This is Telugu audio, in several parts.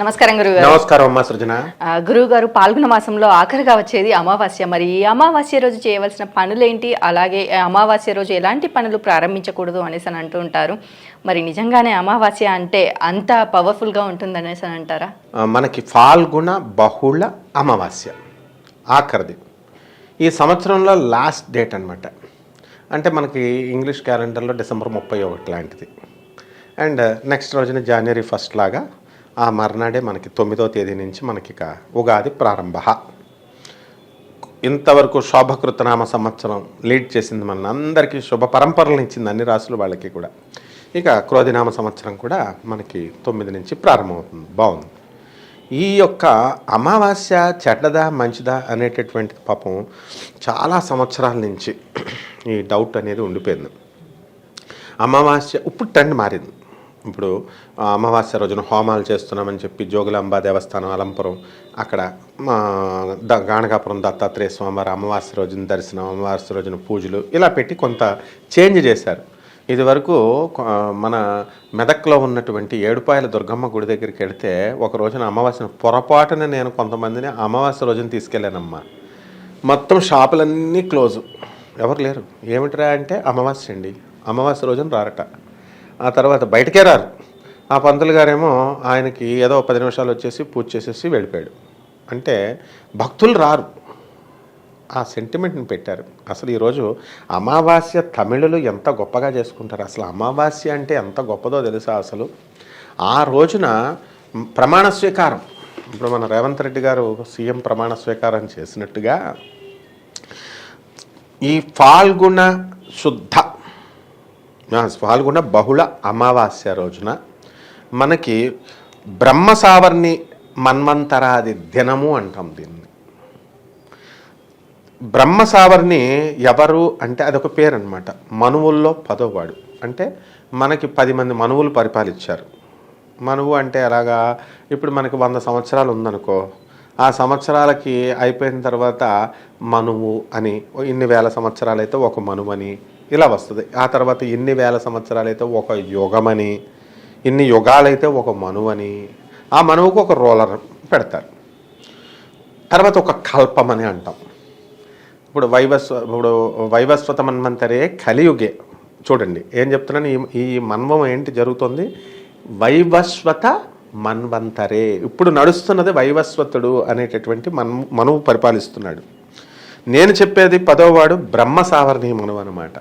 నమస్కారం గురుగారు. నమస్కారం అమ్మా సృజన. గురువు గారు పాల్గొన మాసంలో ఆఖరిగా వచ్చేది అమావాస్య. మరి ఈ అమావాస్య రోజు చేయవలసిన పనులేంటి? అలాగే అమావాస్య రోజు ఎలాంటి పనులు ప్రారంభించకూడదు అనేసి అని అంటూ ఉంటారు. మరి నిజంగానే అమావాస్య అంటే అంత పవర్ఫుల్గా ఉంటుంది అనేసి అని అంటారా? మనకి ఫాల్గుణ బహుళ అమావాస్య. ఆఖరిది. ఈ సంవత్సరంలో లాస్ట్ డేట్ అన్నమాట. అంటే మనకి ఇంగ్లీష్ క్యాలెండర్లో డిసెంబర్ ముప్పై ఒకటి లాంటిది. అండ్ నెక్స్ట్ రోజున జనవరి ఫస్ట్ లాగా ఆ మర్నాడే మనకి తొమ్మిదో తేదీ నుంచి మనకి ఉగాది ప్రారంభ. ఇంతవరకు శోభకృతనామ సంవత్సరం లీడ్ చేసింది మన అందరికీ శుభ పరంపరలు ఇచ్చింది అన్ని రాసులు వాళ్ళకి కూడా. ఇక క్రోధినామ సంవత్సరం కూడా మనకి తొమ్మిది నుంచి ప్రారంభమవుతుంది. బాగుంది. ఈ యొక్క అమావాస్య చెడ్డదా మంచిదా అనేటటువంటి పాపం చాలా సంవత్సరాల నుంచి ఈ డౌట్ అనేది ఉండిపోయింది. అమావాస్య ఇప్పుడు ట్రెండ్ మారింది. ఇప్పుడు అమావాస్య రోజున హోమాలు చేస్తున్నామని చెప్పి జోగులాంబ దేవస్థానం అలంపురం అక్కడ మా ద గాణగాపురం దత్తాత్రేయ స్వామివారి అమావాస్య రోజున దర్శనం అమావాస్య రోజున పూజలు ఇలా పెట్టి కొంత చేంజ్ చేశారు. ఇదివరకు మన మెదక్లో ఉన్నటువంటి ఏడుపాయల దుర్గమ్మ గుడి దగ్గరికి వెళితే ఒక రోజున అమావాస్యను పొరపాటున నేను కొంతమందిని అమావాస్య రోజున తీసుకెళ్ళానమ్మా. మొత్తం షాపులన్నీ క్లోజు. ఎవరు లేరు. ఏమిటిరా అంటే అమావాస్య అండి. అమావాస్య రోజున రారట. ఆ తర్వాత బయటకే రారు. ఆ పంతులు గారేమో ఆయనకి ఏదో పది నిమిషాలు వచ్చేసి పూజ చేసేసి వెళ్ళిపోయాడు. అంటే భక్తులు రారు. ఆ సెంటిమెంట్ని పెట్టారు. అసలు ఈరోజు అమావాస్య తమిళులు ఎంత గొప్పగా చేసుకుంటారు. అసలు అమావాస్య అంటే ఎంత గొప్పదో తెలుసా అసలు? ఆ రోజున ప్రమాణ స్వీకారం. ఇప్పుడు మన రేవంత్ రెడ్డి గారు సీఎం ప్రమాణ స్వీకారం చేసినట్టుగా ఈ ఫాల్గుణ శుద్ధ ఆ, బహుళ అమావాస్య రోజున మనకి బ్రహ్మ సావర్ణి మన్వంతరాది దినము అంటాం దీన్ని. బ్రహ్మ సావర్ణి ఎవరు అంటే అదొక పేరు అనమాట మనువుల్లో పదోవాడు. అంటే మనకి పది మంది మనువులు పరిపాలించారు. మనువు అంటే ఎలాగా? ఇప్పుడు మనకి వంద సంవత్సరాలు ఉందనుకో ఆ సంవత్సరాలకి అయిపోయిన తర్వాత మనువు అని ఇన్ని వేల సంవత్సరాలు అయితే ఒక మనువు అని ఇలా వస్తుంది. ఆ తర్వాత ఇన్ని వేల సంవత్సరాలు అయితే ఒక యుగమని ఇన్ని యుగాలైతే ఒక మనువని ఆ మనువుకు ఒక రోలర్ పెడతారు. తర్వాత ఒక కల్పం అని అంటాం. ఇప్పుడు వైవస్వ ఇప్పుడు వైవస్వత మన్వంతరే కలియుగే. చూడండి ఏం చెప్తున్నాను? ఈ ఈ మన్వం ఏంటి జరుగుతుంది? వైవస్వత మన్వంతరే. ఇప్పుడు నడుస్తున్నది వైవస్వతుడు అనేటటువంటి మన్ మనువు పరిపాలిస్తున్నాడు. నేను చెప్పేది పదోవాడు బ్రహ్మ సావర్ణి మనువు అనమాట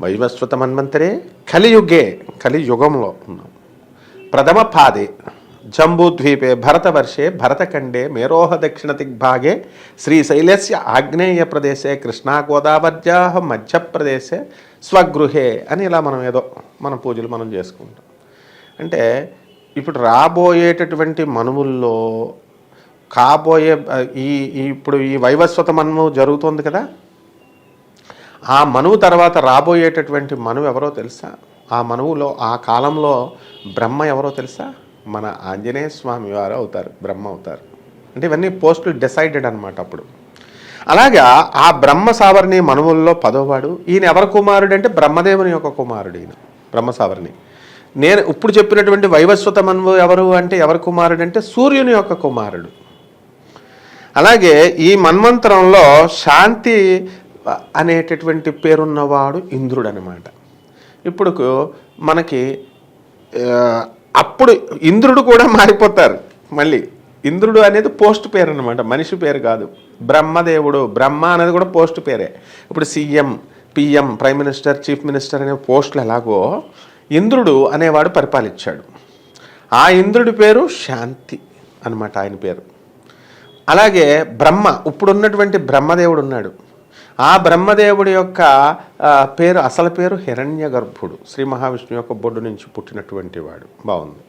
వైవస్వత మన్వంతరే కలియుగే కలియుగంలో ఉన్నాం. ప్రథమ పాదే జంబూద్వీపే భరతవర్షే భరతఖండే మేరోహ దక్షిణ దిగ్భాగే శ్రీశైలస్య ఆగ్నేయ ప్రదేశే కృష్ణా గోదావర్జా మధ్యప్రదేశే స్వగృహే అని ఇలా మనం ఏదో మన పూజలు మనం చేసుకుంటాం. అంటే ఇప్పుడు రాబోయేటటువంటి మనువుల్లో కాబోయే ఈ ఇప్పుడు ఈ వైవస్వత మన్ము జరుగుతోంది కదా? ఆ మనువు తర్వాత రాబోయేటటువంటి మనువు ఎవరో తెలుసా? ఆ మనువులో ఆ కాలంలో బ్రహ్మ ఎవరో తెలుసా? మన ఆంజనేయ స్వామి వారు అవుతారు బ్రహ్మ అవుతారు. అంటే ఇవన్నీ పోస్టులు డిసైడెడ్ అనమాట అప్పుడు. అలాగా ఆ బ్రహ్మ సావర్ణి మనువుల్లో పదోవాడు ఈయన ఎవరి కుమారుడు అంటే బ్రహ్మదేవుని యొక్క కుమారుడు ఈయన బ్రహ్మ సావర్ణి. నేను ఇప్పుడు చెప్పినటువంటి వైవస్వత మనువు ఎవరు అంటే ఎవరి కుమారుడు అంటే సూర్యుని యొక్క కుమారుడు. అలాగే ఈ మన్వంతరంలో శాంతి అనేటటువంటి పేరున్నవాడు ఇంద్రుడు అనమాట ఇప్పుడు మనకి అప్పుడు ఇంద్రుడు కూడా మారిపోతారు. మళ్ళీ ఇంద్రుడు అనేది పోస్ట్ పేరు అనమాట మనిషి పేరు కాదు. బ్రహ్మదేవుడు బ్రహ్మ అనేది కూడా పోస్ట్ పేరే. ఇప్పుడు CM PM prime minister chief minister అనే పోస్టులు ఎలాగో ఇంద్రుడు అనేవాడు పరిపాలించాడు. ఆ ఇంద్రుడి పేరు శాంతి అనమాట ఆయన పేరు. అలాగే బ్రహ్మ ఇప్పుడున్నటువంటి బ్రహ్మదేవుడు ఉన్నాడు. ఆ బ్రహ్మదేవుడి యొక్క పేరు అసలు పేరు హిరణ్య గర్భుడు శ్రీ మహావిష్ణువు యొక్క బొడ్డు నుంచి పుట్టినటువంటి వాడు. బాగుంది.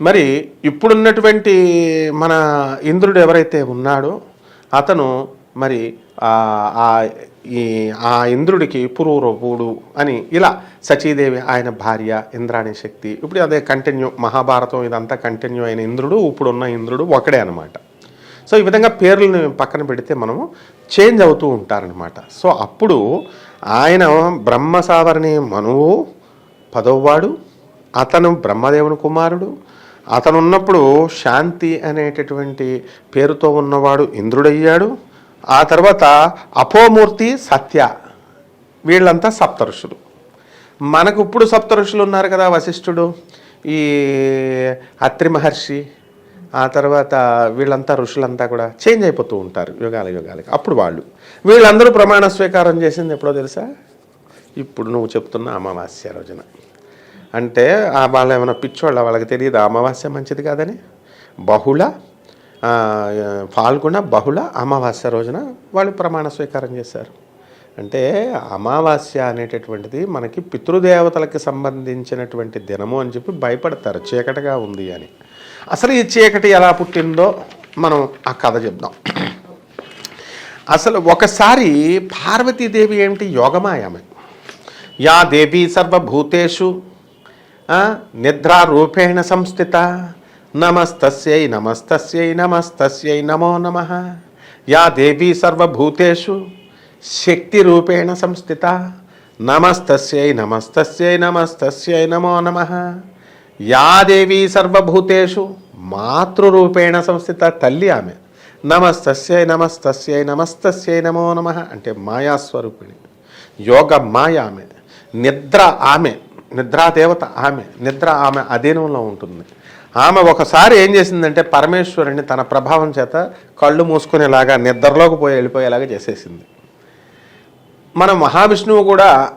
మరి ఇప్పుడున్నటువంటి మన ఇంద్రుడు ఎవరైతే ఉన్నాడో అతను మరి ఆ ఈ ఆ ఇంద్రుడికి పురూరవుడు అని ఇలా సచీదేవి ఆయన భార్య ఇంద్రాణి శక్తి ఇప్పుడు అదే కంటిన్యూ మహాభారతం ఇదంతా కంటిన్యూ అయిన ఇంద్రుడు ఇప్పుడున్న ఇంద్రుడు ఒకడే అనమాట సో ఈ విధంగా పేర్లను పక్కన పెడితే మనము చేంజ్ అవుతూ ఉంటారనమాట సో అప్పుడు ఆయన బ్రహ్మ సావరణి మనువు పదోవాడు అతను బ్రహ్మదేవుని కుమారుడు అతను ఉన్నప్పుడు శాంతి అనేటటువంటి పేరుతో ఉన్నవాడు ఇంద్రుడయ్యాడు ఆ తర్వాత అపోమూర్తి సత్య వీళ్ళంతా సప్తఋషులు. మనకు ఇప్పుడు సప్తఋషులు ఉన్నారు కదా వశిష్ఠుడు ఈ అత్రి మహర్షి ఆ తర్వాత వీళ్ళంతా ఋషులంతా కూడా చేంజ్ అయిపోతూ ఉంటారు యుగాల యుగాలకి. అప్పుడు వాళ్ళు. వీళ్ళందరూ ప్రమాణ స్వీకారం చేసింది ఎప్పుడో తెలుసా? ఇప్పుడు నువ్వు చెప్తున్న అమావాస్య రోజున. అంటే ఆ వాళ్ళు ఏమైనా పిచ్చోళ్ళ వాళ్ళకి తెలియదు? అమావాస్య మంచిది కాదని? బహుళ పాల్గొన బహుళ అమావాస్య రోజున వాళ్ళు ప్రమాణ స్వీకారం చేశారు. అంటే అమావాస్య అనేటటువంటిది మనకి పితృదేవతలకు సంబంధించినటువంటి దినము అని చెప్పి భయపడతారు. చీకటిగా ఉంది అని. అసలు ఈ చీకటి ఎలా పుట్టిందో మనం ఆ కథ చెప్దాం. అసలు ఒకసారి పార్వతీదేవి ఏమిటి యోగమాయమే? యా దేవి సర్వభూతేషు నిద్రారూపేణ సంస్థిత నమస్తస్యై నమస్తస్యై నమస్తస్యై నమో నమ. యా దేవి సర్వభూతేషు శక్తి రూపేణ సంస్థిత నమస్తస్యై నమస్తస్యై నమస్తస్యై నమో నమ. యాదేవి సర్వభూతేషు మాతృరూపేణ సంస్థిత తల్లి ఆమె. నమస్తస్యై నమస్తస్యై నమస్తస్యై నమో నమ అంటే మాయాస్వరూపిణి. యోగ మాయ ఆమె. నిద్ర ఆమె. నిద్రాదేవత ఆమె. నిద్ర ఆమె అధీనంలో ఉంటుంది. ఆమె ఒకసారి ఏం చేసిందంటే పరమేశ్వరుని తన ప్రభావం చేత కళ్ళు మూసుకునేలాగా నిద్రలోకి పోయి వెళ్ళిపోయేలాగా చేసేసింది. మన మహావిష్ణువు కూడా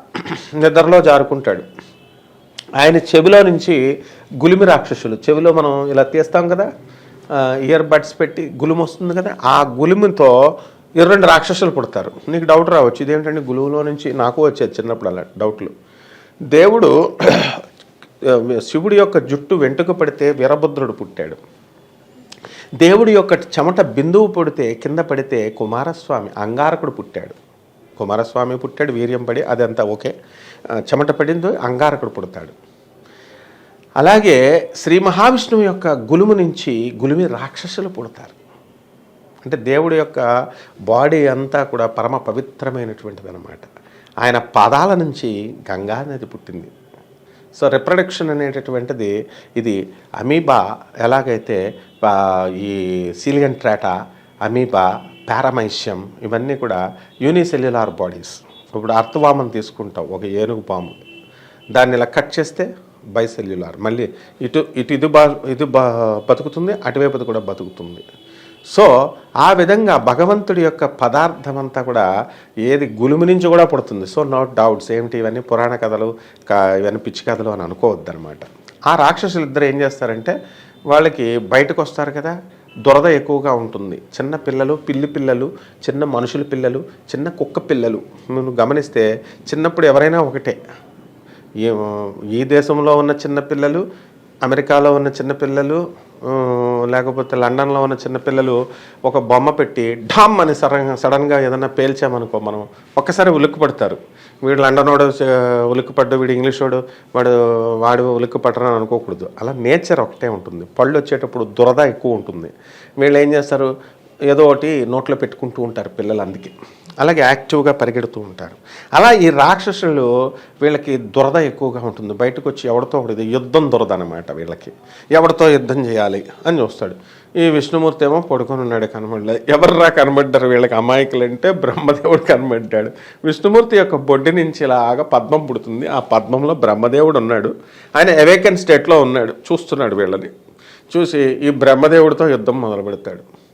నిద్రలో జారుకుంటాడు. ఆయన చెవిలో నుంచి గులిమి రాక్షసులు చెవిలో మనం ఇలా తీస్తాం కదా ఇయర్ బడ్స్ పెట్టి గులుము వస్తుంది కదా ఆ గులిమితో ఇరవై రాక్షసులు పుడతారు. నీకు డౌట్ రావచ్చు ఇదేంటంటే గులువులో నుంచి నాకు వచ్చేది చిన్నప్పుడు అలా డౌట్లు దేవుడు శివుడి యొక్క జుట్టు వెంటుకు పడితే వీరభద్రుడు పుట్టాడు. దేవుడి యొక్క చెమట బిందువు పడితే కింద పడితే కుమారస్వామి అంగారకుడు పుట్టాడు. కుమారస్వామి పుట్టాడు వీర్యం పడి అదంతా ఓకే. చెమట పడిందో అంగారకుడు పుడతాడు. అలాగే శ్రీ మహావిష్ణువు యొక్క గులుము నుంచి గులిమి రాక్షసులు పుడతారు. అంటే దేవుడి యొక్క బాడీ అంతా కూడా పరమ పవిత్రమైనటువంటిది అనమాట ఆయన పాదాల నుంచి గంగా నది పుట్టింది. సో రిప్రొడక్షన్ అనేటటువంటిది ఇది అమీబా ఎలాగైతే ఈ సీలియన్ ట్రాటా అమీబా పారామైష్యం ఇవన్నీ కూడా యూనిసెల్యులార్ బాడీస్. ఇప్పుడు అర్థవామం తీసుకుంటాం ఒక ఏనుగు పాము. దాన్ని ఇలా కట్ చేస్తే బైసెల్యులార్. మళ్ళీ ఇటు ఇటు ఇది బా ఇది బా బతుకుతుంది అటువైపు కూడా బతుకుతుంది. సో ఆ విధంగా భగవంతుడి యొక్క పదార్థం అంతా కూడా ఏది గులుము నుంచి కూడా పుడుతుంది. సో నో డౌట్స్ ఏమిటి ఇవన్నీ పురాణ కథలు ఇవన్నీ పిచ్చి కథలు అని అనుకోవద్దు అనమాట ఆ రాక్షసులు ఇద్దరు ఏం చేస్తారంటే వాళ్ళకి బయటకు వస్తారు కదా దురద ఎక్కువగా ఉంటుంది. చిన్న పిల్లలు పిల్లి పిల్లలు చిన్న మనుషుల పిల్లలు చిన్న కుక్క పిల్లలు. నువ్వు గమనిస్తే చిన్నప్పుడు ఎవరైనా ఒకటే. ఈ దేశంలో ఉన్న చిన్నపిల్లలు అమెరికాలో ఉన్న చిన్నపిల్లలు లేకపోతే లండన్లో ఉన్న చిన్నపిల్లలు ఒక బొమ్మ పెట్టి ఢామ్ అని సడన్ సడన్గా ఏదన్నా పేల్చామనుకో మనం ఒక్కసారి ఉలిక్కి పడతారు వీడు లండన్ వాడు చ- ఉలిక్కిపడ్డు వీడు ఇంగ్లీష్ వాడు వాడు వాడు అనుకోకూడదు. అలా నేచర్ ఒకటే ఉంటుంది. పళ్ళు వచ్చేటప్పుడు దురద ఎక్కువ ఉంటుంది. వీళ్ళు ఏం చేస్తారు? ఏదో ఒకటి నోట్లో పెట్టుకుంటూ ఉంటారు పిల్లలు అందుకే. అలాగే యాక్టివ్గా పరిగెడుతూ ఉంటారు. అలా ఈ రాక్షసులు వీళ్ళకి దురద ఎక్కువగా ఉంటుంది. బయటకు వచ్చి ఎవరితో ఒకటి యుద్ధం దురద అనమాట వీళ్ళకి. ఎవరితో యుద్ధం చేయాలి అని చూస్తాడు. ఈ విష్ణుమూర్తి ఏమో పడుకొని ఉన్నాడు కనబడలేదు ఎవర్రా కనబడ్డారు? వీళ్ళకి అమాయకులు అంటే బ్రహ్మదేవుడు కనబడ్డాడు. విష్ణుమూర్తి యొక్క బొడ్డి నుంచి ఇలాగా పద్మం పుడుతుంది. ఆ పద్మంలో బ్రహ్మదేవుడు ఉన్నాడు. ఆయన అవేకన్ స్టేట్లో ఉన్నాడు. చూస్తున్నాడు వీళ్ళని. చూసి ఈ బ్రహ్మదేవుడితో యుద్ధం మొదలు పెడతాడు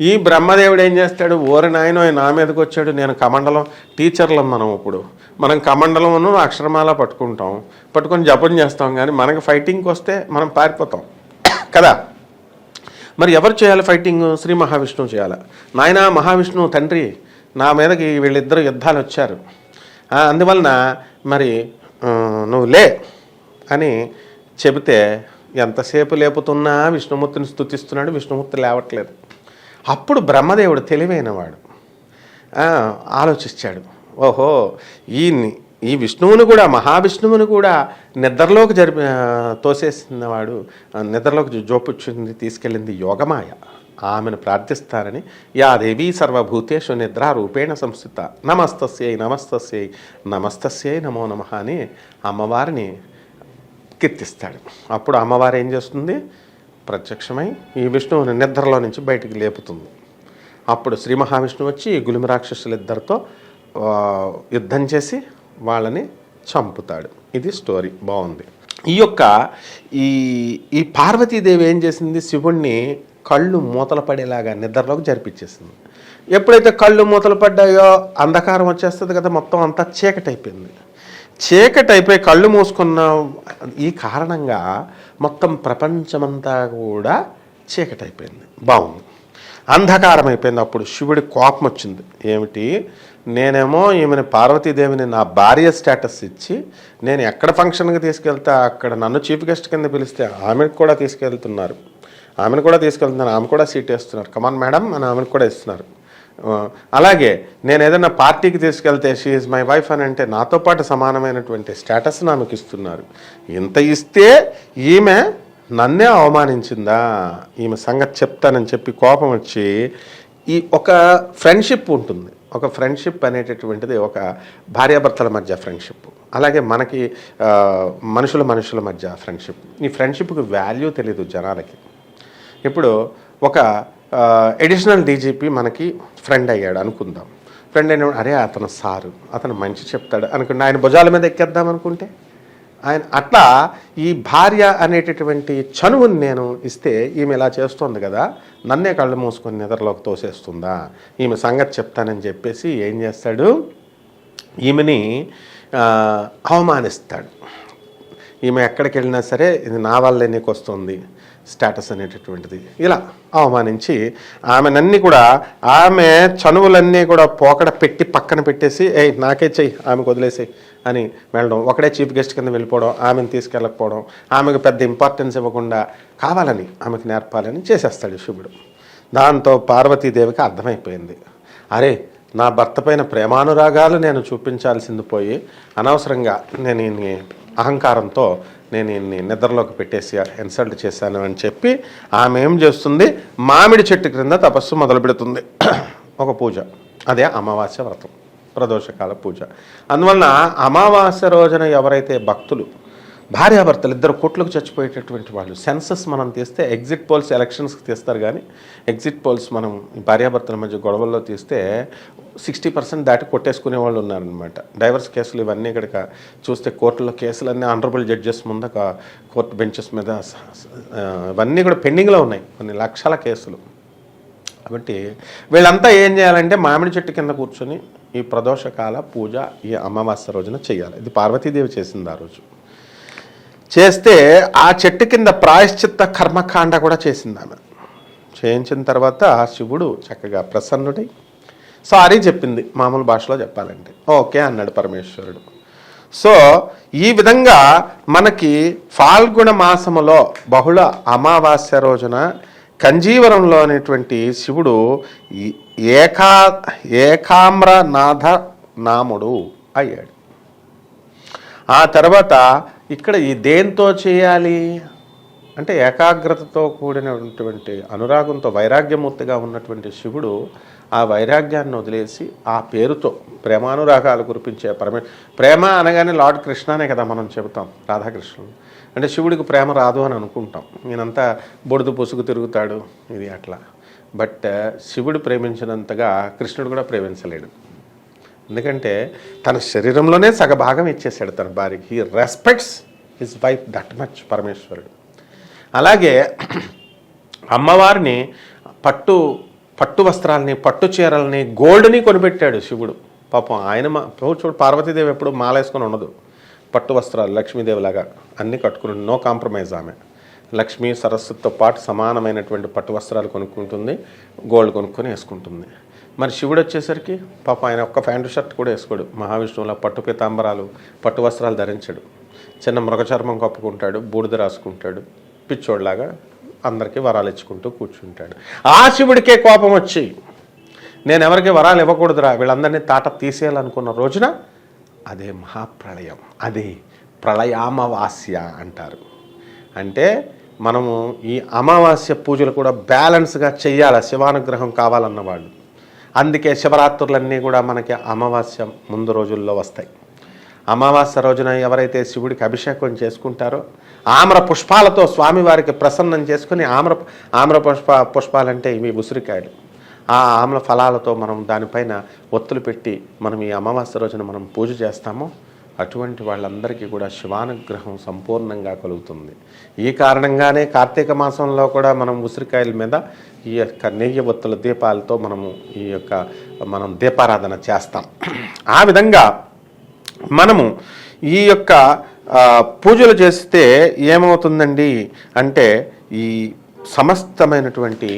ఈ బ్రహ్మదేవుడు ఏం చేస్తాడు? ఓరి నాయన నా మీదకి వచ్చాడు. నేను కమండలం టీచర్లం మనం ఇప్పుడు. మనం కమండలమును అక్షరమాల పట్టుకుంటాం. పట్టుకొని జపం చేస్తాం. కానీ మనకి ఫైటింగ్కి వస్తే మనం పారిపోతాం. కదా? మరి ఎవరు చేయాలి ఫైటింగ్? శ్రీ మహావిష్ణువు చేయాలి? నాయన మహావిష్ణువు తండ్రి నా మీదకి వీళ్ళిద్దరు యుద్ధాలు వచ్చారు. అందువలన మరి నువ్వు లే అని చెబితే ఎంతసేపు లేపుతున్నా విష్ణుమూర్తిని స్థుతిస్తున్నాడు విష్ణుమూర్తి లేవట్లేదు. అప్పుడు బ్రహ్మదేవుడు తెలివైనవాడు. ఆలోచించాడు ఓహో ఈ ఈ విష్ణువును కూడా మహావిష్ణువుని కూడా నిద్రలోకి జరిపి తోసేసినవాడు నిద్రలోకి జోపుచ్చుని తీసుకెళ్ళింది యోగమాయ. ఆమెను ప్రార్థిస్తారని యా దేవీ సర్వభూతేషు నిద్రారూపేణ సంస్థిత. నమస్తస్యై నమస్తస్యై నమస్తస్యై నమో నమ అని అమ్మవారిని కీర్తిస్తాడు. అప్పుడు అమ్మవారు ఏం చేస్తుంది? ప్రత్యక్షమై ఈ విష్ణువుని నిద్రలో నుంచి బయటికి లేపుతుంది. అప్పుడు శ్రీ మహావిష్ణువు వచ్చి ఈ గులిమి రాక్షసులిద్దరితో యుద్ధం చేసి వాళ్ళని చంపుతాడు. ఇది స్టోరీ. బాగుంది. ఈ యొక్క ఈ ఈ పార్వతీదేవి ఏం చేసింది? శివుణ్ణి కళ్ళు మూతలు పడేలాగా నిద్రలోకి జరిపించేసింది ఎప్పుడైతే కళ్ళు మూతలు పడ్డాయో అంధకారం వచ్చేస్తుంది కదా మొత్తం అంతా చీకటైపోయింది. చీకటైపోయి కళ్ళు మూసుకున్న ఈ కారణంగా మొత్తం ప్రపంచమంతా కూడా చీకటైపోయింది. బాగుంది. అంధకారం అయిపోయింది అప్పుడు శివుడి కోపం వచ్చింది ఏమిటి? నేనేమో ఈమెను పార్వతీదేవిని నా భార్య స్టేటస్ ఇచ్చి నేను ఎక్కడ ఫంక్షన్కి తీసుకెళ్తే అక్కడ నన్ను చీఫ్ గెస్ట్ కింద పిలిస్తే ఆమెను కూడా తీసుకెళ్తున్నారు. ఆమెను కూడా తీసుకెళ్తున్నారు ఆమె కూడా సీట్ వేస్తున్నారు. కమాన్ మేడం అని ఆమెను కూడా ఇస్తున్నారు. అలాగే నేను ఏదైనా పార్టీకి తీసుకెళ్తే షీఈ్ మై వైఫ్ అని అంటే నాతో పాటు సమానమైనటువంటి స్టేటస్ ఆమెకు ఇస్తున్నారు. ఇంత ఇస్తే ఈమె నన్నే అవమానించిందా? ఈమె సంగతి చెప్తానని చెప్పి కోపం వచ్చి ఈ ఒక ఫ్రెండ్షిప్ ఉంటుంది. ఒక ఫ్రెండ్షిప్ అనేటటువంటిది ఒక భార్యాభర్తల మధ్య ఫ్రెండ్షిప్. అలాగే మనకి మనుషుల మనుషుల మధ్య ఫ్రెండ్షిప్. ఈ ఫ్రెండ్షిప్కి వాల్యూ తెలియదు జనాలకి. ఇప్పుడు ఒక ఎడిషనల్ డీజీపీ మనకి ఫ్రెండ్ అయ్యాడు అనుకుందాం. ఫ్రెండ్ అయిన అరే అతను సారు. అతను మంచి చెప్తాడు. అనుకుంటే ఆయన భుజాల మీద ఎక్కేద్దాం అనుకుంటే? ఆయన అట్లా ఈ భార్య అనేటటువంటి చనువుని నేను ఇస్తే ఈమె ఇలా చేస్తుంది కదా నన్నే కళ్ళు మూసుకొని నిద్రలోకి తోసేస్తుందా? ఈమె సంగతి చెప్తానని చెప్పేసి ఏం చేస్తాడు? ఈమెని అవమానిస్తాడు. ఈమె ఎక్కడికి వెళ్ళినా సరే ఇది నా వల్లే నీకు వస్తుంది స్టేటస్ అనేటటువంటిది. ఇలా అవమానించి ఆమెనన్నీ కూడా ఆమె చనువులన్నీ కూడా పోకడ పెట్టి పక్కన పెట్టేసి ఏయ్ నాకే చెయ్యి ఆమెకు వదిలేసేయి. అని వెళ్ళడం. ఒకడే చీఫ్ గెస్ట్ కింద వెళ్ళిపోవడం ఆమెను తీసుకెళ్ళకపోవడం ఆమెకు పెద్ద ఇంపార్టెన్స్ ఇవ్వకుండా కావాలని ఆమెకు నేర్పాలని చేసేస్తాడు శివుడు. దాంతో పార్వతీదేవికి అర్థమైపోయింది. అరే నా భర్త పైన ప్రేమానురాగాలు నేను చూపించాల్సింది పోయి అనవసరంగా నేను ఈయన్ని అహంకారంతో నేను ఈయన్ని నిద్రలోకి పెట్టేసి ఇన్సల్ట్ చేశాను అని చెప్పి ఆమె ఏం చేస్తుంది? మామిడి చెట్టు క్రింద తపస్సు మొదలు పెడుతుంది ఒక పూజ. అదే అమావాస్య వ్రతం. ప్రదోషకాల పూజ. అందువలన అమావాస్య రోజున ఎవరైతే భక్తులు భార్యాభర్తలు ఇద్దరు కోట్లకు చచ్చిపోయేటటువంటి వాళ్ళు సెన్సస్ మనం తీస్తే ఎగ్జిట్ పోల్స్ ఎలక్షన్స్కి తీస్తారు కానీ ఎగ్జిట్ పోల్స్ మనం భార్యాభర్తల మధ్య గొడవల్లో తీస్తే సిక్స్టీ పర్సెంట్ దాటి కొట్టేసుకునే వాళ్ళు ఉన్నారనమాట డైవర్స్ కేసులు ఇవన్నీ ఇక్కడ చూస్తే కోర్టులో కేసులన్నీ ఆనరబుల్ జడ్జెస్ ముందు కోర్టు బెంచెస్ మీద ఇవన్నీ కూడా పెండింగ్లో ఉన్నాయి కొన్ని లక్షల కేసులు. కాబట్టి వీళ్ళంతా ఏం చేయాలంటే మామిడి చెట్టు కింద కూర్చొని ఈ ప్రదోషకాల పూజ ఈ అమావాస్య రోజున చేయాలి. ఇది పార్వతీదేవి చేసింది ఆ రోజు. చేస్తే ఆ చెట్టు కింద ప్రాయశ్చిత్త కర్మకాండ కూడా చేసింది ఆమె. చేయించిన తర్వాత ఆ శివుడు చక్కగా ప్రసన్నుడై సారీ చెప్పింది మామూలు భాషలో చెప్పాలంటే. ఓకే అన్నాడు పరమేశ్వరుడు. సో ఈ విధంగా మనకి ఫాల్గుణ మాసములో బహుళ అమావాస్య రోజున కంజీవరంలోనేటువంటి శివుడు ఈ ఏకా ఏకామ్రనాథ నాముడు అయ్యాడు. ఆ తర్వాత ఇక్కడ ఈ దేంతో చేయాలి? అంటే ఏకాగ్రతతో కూడినటువంటి అనురాగంతో వైరాగ్యమూర్తిగా ఉన్నటువంటి శివుడు ఆ వైరాగ్యాన్ని వదిలేసి ఆ పేరుతో ప్రేమానురాగాలు కురిపించే పరమే ప్రేమ అనగానే లార్డ్ కృష్ణనే కదా మనం చెబుతాం రాధాకృష్ణుడు. అంటే శివుడికి ప్రేమ రాదు అని అనుకుంటాం. ఈయనంతా బొడుదు పొసుగు తిరుగుతాడు. ఇది అట్లా. బట్ శివుడు ప్రేమించినంతగా కృష్ణుడు కూడా ప్రేమించలేడు. ఎందుకంటే తన శరీరంలోనే సగభాగం ఇచ్చేసాడు తన భార్యకి. He respects his wife that much పరమేశ్వరుడు. అలాగే అమ్మవారిని పట్టు పట్టు వస్త్రాలని పట్టు చీరల్ని గోల్డ్ని కొనిపెట్టాడు శివుడు. పాపం ఆయన మా చూడు పార్వతీదేవి ఎప్పుడు మాలేసుకొని ఉండదు. పట్టు వస్త్రాలు లక్ష్మీదేవిలాగా అన్నీ కట్టుకుని నో కాంప్రమైజ్ ఆమె. లక్ష్మీ సరస్వతితో పాటు సమానమైనటువంటి పట్టు వస్త్రాలు కొనుక్కుంటుంది గోల్డ్ కొనుక్కొని వేసుకుంటుంది. మరి శివుడు వచ్చేసరికి పాప ఆయన ఒక్క ప్యాంటు షర్ట్ కూడా వేసుకోడు. మహావిష్ణువుల పట్టు పీతాంబరాలు పట్టు వస్త్రాలు ధరించడు. చిన్న మృగచర్మం కప్పుకుంటాడు బూడిద రాసుకుంటాడు పిచ్చోడ్లాగా అందరికీ వరాలు ఇచ్చుకుంటూ కూర్చుంటాడు. ఆ శివుడికే కోపం వచ్చి నేను ఎవరికి వరాలు ఇవ్వకూడదురా వీళ్ళందరినీ తాట తీసేయాలనుకున్న రోజున అదే మహాప్రళయం అదే ప్రళయామవాస్య అంటారు. అంటే మనము ఈ అమావాస్య పూజలు కూడా బ్యాలెన్స్గా చెయ్యాలి? శివానుగ్రహం కావాలన్న వాళ్ళు. అందుకే శివరాత్రులన్నీ కూడా మనకి అమావాస్య ముందు రోజుల్లో వస్తాయి. అమావాస్య రోజున ఎవరైతే శివుడికి అభిషేకం చేసుకుంటారో ఆమ్ర పుష్పాలతో స్వామివారికి ప్రసన్నం చేసుకుని ఆమ్ర ఆమ్ర పుష్ప పుష్పాలంటే ఇవి ఉసిరికాయలు. ఆ ఆమ్ల ఫలాలతో మనం దానిపైన ఒత్తులు పెట్టి మనం ఈ అమావాస్య రోజున మనం పూజ చేస్తాము. అటువంటి వాళ్ళందరికీ కూడా శివానుగ్రహం సంపూర్ణంగా కలుగుతుంది. ఈ కారణంగానే కార్తీక మాసంలో కూడా మనం ఉసిరికాయల మీద ఈ యొక్క నెయ్యి ఒత్తుల దీపాలతో మనము ఈ యొక్క మనం దీపారాధన చేస్తాం. ఆ విధంగా మనము ఈ యొక్క పూజలు చేస్తే ఏమవుతుందండి? అంటే ఈ సమస్తమైనటువంటి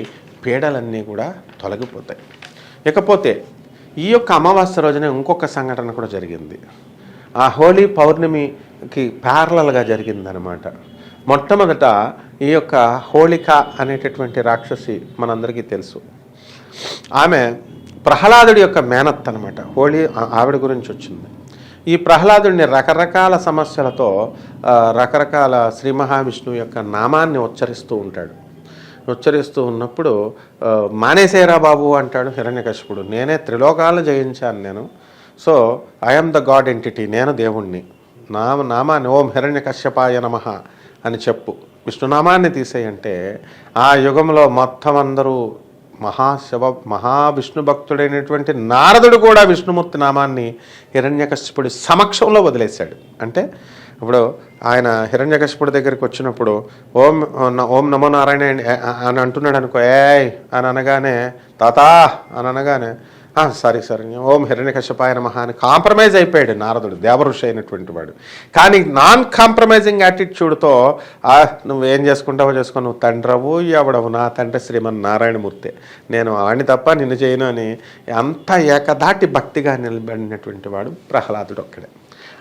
పీడలన్నీ కూడా తొలగిపోతాయి. ఇకపోతే ఈ యొక్క అమావాస్య రోజున ఇంకొక సంఘటన కూడా జరిగింది. ఆ హోలీ పౌర్ణమికి ప్యారలల్గా జరిగిందనమాట మొట్టమొదట ఈ యొక్క హోళిక అనేటటువంటి రాక్షసి మనందరికీ తెలుసు. ఆమె ప్రహ్లాదుడి యొక్క మేనత్ అనమాట హోళీ ఆవిడ గురించి వచ్చింది. ఈ ప్రహ్లాదుడిని రకరకాల సమస్యలతో రకరకాల శ్రీ మహావిష్ణువు యొక్క నామాన్ని ఉచ్చరిస్తూ ఉంటాడు. ఉచ్చరిస్తూ ఉన్నప్పుడు మానేసేరా బాబు అంటాడు హిరణ్యకశిపుడు. నేనే త్రిలోకాలను జయించాను నేను. So I'm the god entity నేను దేవుణ్ణి. నా నామాన్ని ఓం హిరణ్యకశ్యపాయ నమ అని చెప్పు. విష్ణునామాన్ని తీసేయంటే ఆ యుగంలో మొత్తం అందరూ మహాశివ మహావిష్ణు భక్తుడైనటువంటి నారదుడు కూడా విష్ణుమూర్తి నామాన్ని హిరణ్యకశ్యపుడి సమక్షంలో వదిలేశాడు. అంటే ఇప్పుడు ఆయన హిరణ్యకశ్యపుడి దగ్గరికి వచ్చినప్పుడు ఓం ఓం నమో నారాయణ అని అంటున్నాడు అనుకో ఏయ్ అని అనగానే తాతా అని అనగానే సరే సరే. ఓం హిరణ్యకశ్యపాయ నమః అని కాంప్రమైజ్ అయిపోయాడు నారదుడు దేవఋషి అయినటువంటి వాడు. కానీ నాన్ కాంప్రమైజింగ్ యాటిట్యూడ్తో నువ్వు ఏం చేసుకుంటావో చేసుకో నువ్వు తండ్రవు ఎవడవు? నా తండ్రి శ్రీమన్ నారాయణమూర్తి నేను వాడిని తప్ప నిన్ను చేయను అని అంత ఏకదాటి భక్తిగా నిలబడినటువంటి వాడు ప్రహ్లాదుడు ఒక్కడే.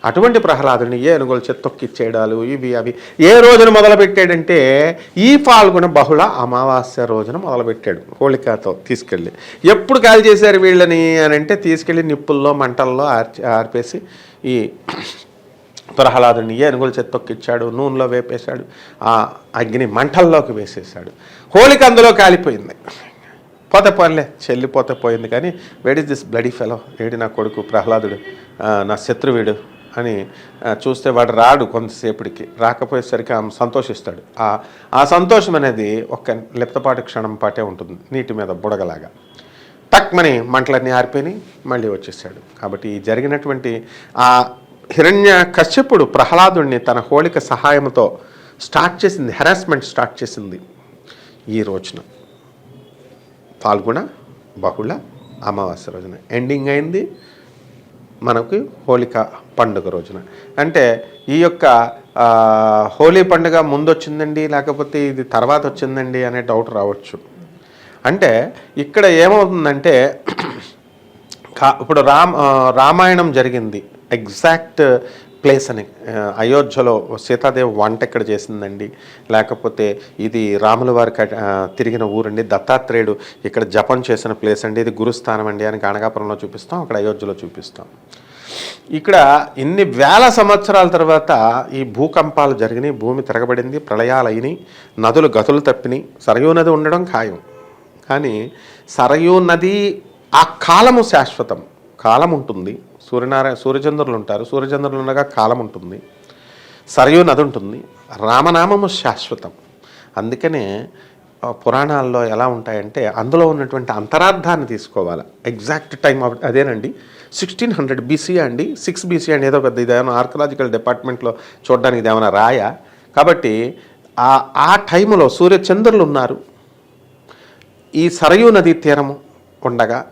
అటువంటి ప్రహ్లాదుని ఏనుగులు చెత్తొక్కిచ్చేయడాలు ఇవి అవి. ఏ రోజున మొదలుపెట్టాడంటే ఈ పాల్గొన బహుళ అమావాస్య రోజున మొదలుపెట్టాడు హోళికాతో తీసుకెళ్ళి. ఎప్పుడు కాల్ చేశారు వీళ్ళని అని అంటే తీసుకెళ్ళి నిప్పుల్లో మంటల్లో ఆర్చి ఆర్పేసి ఈ ప్రహ్లాదుని ఏనుగులు చెత్తొక్కిచ్చాడు నూనెలో వేపేశాడు ఆ అగ్ని మంటల్లోకి వేసేసాడు హోళిక అందులో కాలిపోయింది. పోతే పోన్లే చెల్లిపోతే పోయింది కానీ వేడి దిస్ బ్లడీ ఫెలో ఏడి నా కొడుకు? ప్రహ్లాదుడు నా శత్రువీడు? అని చూస్తే వాడు రాడు కొంతసేపటికి. రాకపోయేసరికి ఆమె సంతోషిస్తాడు. ఆ ఆ సంతోషం అనేది ఒక్క లిప్తపాటు క్షణం పాటే ఉంటుంది నీటి మీద బుడగలాగా. టక్మని మంటలన్నీ ఆరిపోయి మళ్ళీ వచ్చేసాడు. కాబట్టి ఈ జరిగినటువంటి ఆ హిరణ్య కశ్యపుడు ప్రహ్లాదుడిని తన హోళిక సహాయంతో స్టార్ట్ చేసింది హెరాస్మెంట్ స్టార్ట్ చేసింది ఈ రోజున. పాల్గొన బహుళ అమావాస్య రోజున. ఎండింగ్ అయింది. మనకి హోళిక పండుగ రోజున. అంటే ఈ యొక్క హోలీ పండుగ ముందు వచ్చిందండి లేకపోతే ఇది తర్వాత వచ్చిందండి అనే డౌట్ రావచ్చు. అంటే ఇక్కడ ఏమవుతుందంటే ఇప్పుడు రామ్ రామాయణం జరిగింది. ఎగ్జాక్ట్ ప్లేస్ అని. అయోధ్యలో సీతాదేవి వంట ఎక్కడ చేసిందండి? లేకపోతే ఇది రాముల వారి తిరిగిన ఊరండి. దత్తాత్రేయుడు ఇక్కడ జపం చేసిన ప్లేస్ అండి. ఇది గురుస్థానం అండి అని గణగాపురంలో చూపిస్తాం అక్కడ అయోధ్యలో చూపిస్తాం. ఇక్కడ ఇన్ని వేల సంవత్సరాల తర్వాత ఈ భూకంపాలు జరిగినాయి భూమి తిరగబడింది ప్రళయాలు అయినాయి నదులు గతులు తప్పినాయి సరయూ నది ఉండడం ఖాయం. కానీ సరయూ నది ఆ కాలము శాశ్వతం కాలం ఉంటుంది సూర్యనారాయణ సూర్యచంద్రులు ఉంటారు. సూర్యచంద్రులు ఉండగా కాలం ఉంటుంది. సరయూ నది ఉంటుంది. రామనామము శాశ్వతం. అందుకనే పురాణాల్లో ఎలా ఉంటాయంటే అందులో ఉన్నటువంటి అంతరార్థాన్ని తీసుకోవాలి. ఎగ్జాక్ట్ టైం ఆఫ్ అదేనండి. సిక్స్టీన్ హండ్రెడ్ బీసీ అండి. సిక్స్ బీసీ అని ఏదో పెద్ద ఇదేమైనా ఆర్కలాజికల్ డిపార్ట్మెంట్లో చూడడానికి ఇదేమైనా రాయా? కాబట్టి ఆ ఆ టైంలో సూర్యచంద్రులు ఉన్నారు. ఈ సరయూ నదీ తీరము ఉండగా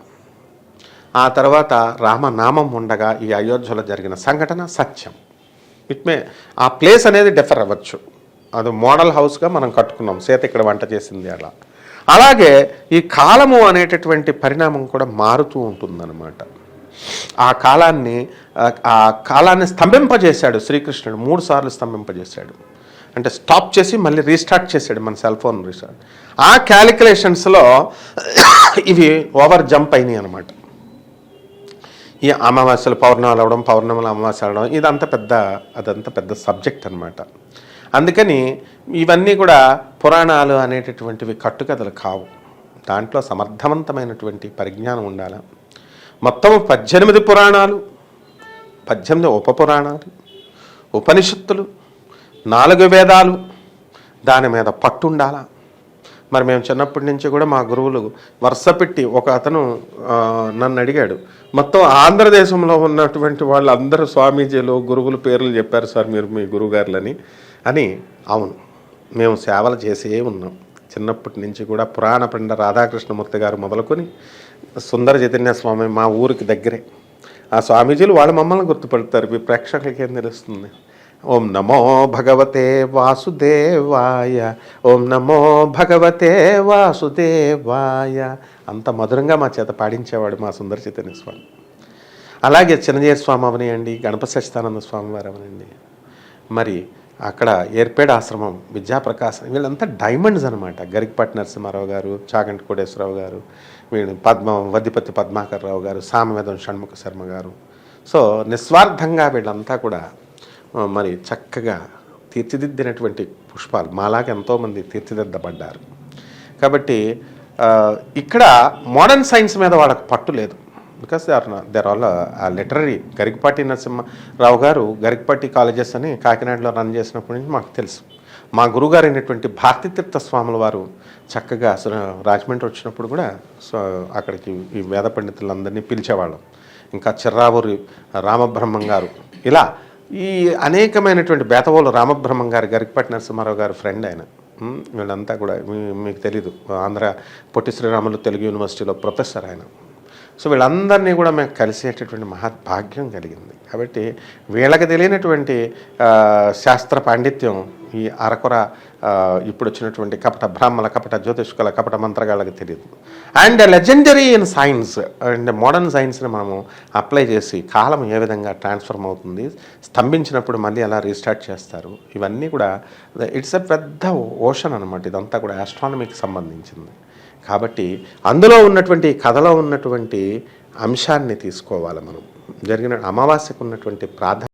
ఆ తర్వాత రామనామం ఉండగా ఈ అయోధ్యలో జరిగిన సంఘటన సత్యం. ఇట్ మే ఆ ప్లేస్ అనేది డిఫర్ అవ్వచ్చు. అది మోడల్ హౌస్గా మనం కట్టుకున్నాం. సీత ఇక్కడ వంట చేసింది అలా. అలాగే ఈ కాలము అనేటటువంటి పరిణామం కూడా మారుతూ ఉంటుందన్నమాట. ఆ కాలాన్ని ఆ- ఆ కాలాన్ని స్తంభింపజేశాడు శ్రీకృష్ణుడు. మూడు సార్లు స్తంభింపజేశాడు. అంటే స్టాప్ చేసి మళ్ళీ రీస్టార్ట్ చేశాడు మన సెల్ ఫోన్ రీస్టార్ట్ ఆ క్యాలిక్యులేషన్స్లో ఇవి ఓవర్ జంప్ అయినాయి అనమాట ఈ అమావాస్యలు పౌర్ణాలు అవడం పౌర్ణములు అమావాస్య అవడం ఇదంతా పెద్ద అదంతా పెద్ద సబ్జెక్ట్ అన్నమాట. అందుకని ఇవన్నీ కూడా పురాణాలు అనేటటువంటివి కట్టుకథలు కావు. దాంట్లో సమర్థవంతమైనటువంటి పరిజ్ఞానం ఉండాలి. మొత్తం పద్దెనిమిది పురాణాలు పద్దెనిమిది ఉపపురాణాలు ఉపనిషత్తులు నాలుగు వేదాలు దాని మీద పట్టుండాలా? మరి మేము చిన్నప్పటి నుంచి కూడా మా గురువులు వరుస పెట్టి ఒక అతను నన్ను అడిగాడు. మొత్తం ఆంధ్రదేశంలో ఉన్నటువంటి వాళ్ళందరూ స్వామీజీలు గురువుల పేర్లు చెప్పారు సార్ మీరు మీ గురువుగారులని అని అవును మేము సేవలు చేసే ఉన్నాం. చిన్నప్పటి నుంచి కూడా పురాణ పండ రాధాకృష్ణమూర్తి గారు మొదలుకొని సుందర చైతన్య స్వామి మా ఊరికి దగ్గరే. ఆ స్వామీజీలు వాళ్ళు మమ్మల్ని గుర్తుపడతారు మీ ప్రేక్షకులకి ఏం తెలుస్తుంది? ఓం నమో భగవతే వాసుదేవాయ ఓం నమో భగవతే వాసుదేవాయ. అంత మధురంగా మా చేత పాడించేవాడు మా సుందర చైతన్య స్వామి. అలాగే చిన్నజీయ స్వామి అవనియండి గణపతి సచ్చిదానంద స్వామి వారు అవనండి మరి అక్కడ ఏర్పేడ ఆశ్రమం విద్యాప్రకాశం వీళ్ళంతా డైమండ్స్ అనమాట గరికపాటి నరసింహారావు గారు చాగంటి కోటేశ్వరరావు గారు వీళ్ళు పద్మ వద్దిపతి పద్మాకర్ రావు గారు సామవేదం షణ్ముఖ శర్మ గారు. సో నిస్వార్థంగా వీళ్ళంతా కూడా మరి చక్కగా తీర్చిదిద్దినటువంటి పుష్పాలు. మాలాగా ఎంతోమంది తీర్చిదిద్దబడ్డారు. కాబట్టి ఇక్కడ మోడర్న్ సైన్స్ మీద వాళ్ళకి పట్టు లేదు. Because they are there all a literary. Garikapati Narasimharao గారు గరికపాటి కాలేజెస్ అని కాకినాడలో రన్ చేసినప్పటి నుంచి మాకు తెలుసు. మా గురుగారు అయినటువంటి భారతీతీర్థ స్వాముల వారు చక్కగా రాజమండ్రి వచ్చినప్పుడు కూడా సో అక్కడికి ఈ వేద పండితులందరినీ పిలిచేవాళ్ళం. ఇంకా చిర్రావూరి రామబ్రహ్మం గారు. ఇలా ఈ అనేకమైనటువంటి బేతవోలు రామబ్రహ్మం గారు గరికపాటి నరసింహారావు గారు ఫ్రెండ్ ఆయన. వీళ్ళంతా కూడా మీకు తెలీదు. ఆంధ్ర పొట్టి శ్రీరాములు తెలుగు యూనివర్సిటీలో ప్రొఫెసర్ ఆయన. సో వీళ్ళందరినీ కూడా మేము కలిసేటటువంటి మహద్భాగ్యం కలిగింది. కాబట్టి వీళ్ళకి తెలియనటువంటి శాస్త్ర పాండిత్యం ఈ అరకొర ఇప్పుడు వచ్చినటువంటి కపట బ్రాహ్మణ కపట జ్యోతిష్కుల కపట మంత్రగాళ్ళకి తెలియదు. And legendary in science and modern సైన్స్ని మనము అప్లై చేసి కాలం ఏ విధంగా ట్రాన్స్ఫర్మ్ అవుతుంది స్తంభించినప్పుడు మళ్ళీ ఎలా రీస్టార్ట్ చేస్తారు ఇవన్నీ కూడా ఇట్స్ ఎ పెద్ద ఓషన్ అనమాట ఇదంతా కూడా ఆస్ట్రానమీకి సంబంధించింది. కాబట్టి అందులో ఉన్నటువంటి కథలో ఉన్నటువంటి అంశాన్ని తీసుకోవాలి మనం. జరిగిన అమావాస్యకు ఉన్నటువంటి ప్రాధాన్యత